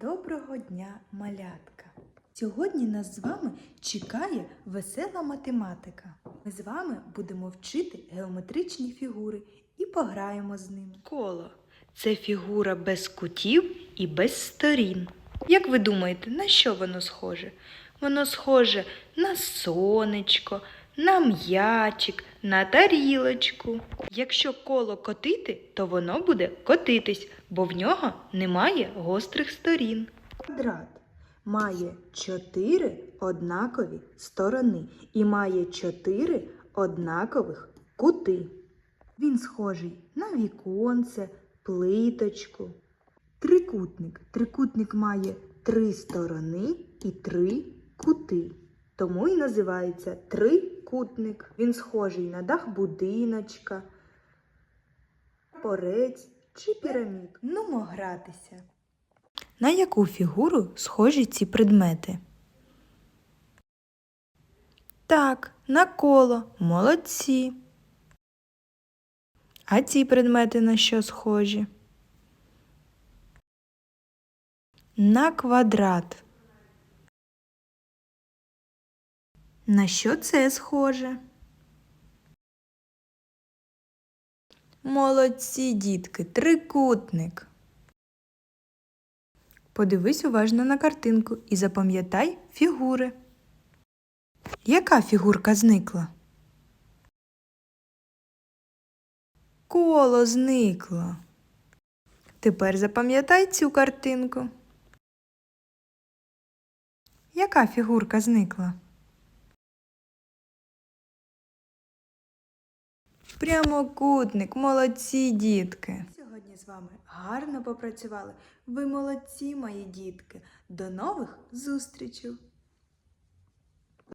Доброго дня, малятка! Сьогодні нас з вами чекає весела математика. Ми з вами будемо вчити геометричні фігури і пограємо з ними. Коло це фігура без кутів і без сторін. Як ви думаєте, на що воно схоже? Воно схоже на сонечко, на м'ячик, на тарілочку. Якщо коло котити, то воно буде котитись, бо в нього немає гострих сторін. Квадрат має чотири однакові сторони і має чотири однакових кути. Він схожий на віконце, плиточку. Трикутник. Трикутник має три сторони і три кути. Тому і називається трикутник. Він схожий на дах будиночка, порець чи пірамід. Нумо гратися. На яку фігуру схожі ці предмети? Так, на коло. Молодці. А ці предмети на що схожі? На квадрат. На що це схоже? Молодці, дітки, трикутник. Подивись уважно на картинку і запам'ятай фігури. Яка фігурка зникла? Коло зникло. Тепер запам'ятай цю картинку. Яка фігурка зникла? Прямокутник, молодці дітки. Сьогодні з вами гарно попрацювали. Ви молодці, мої дітки. До нових зустрічей!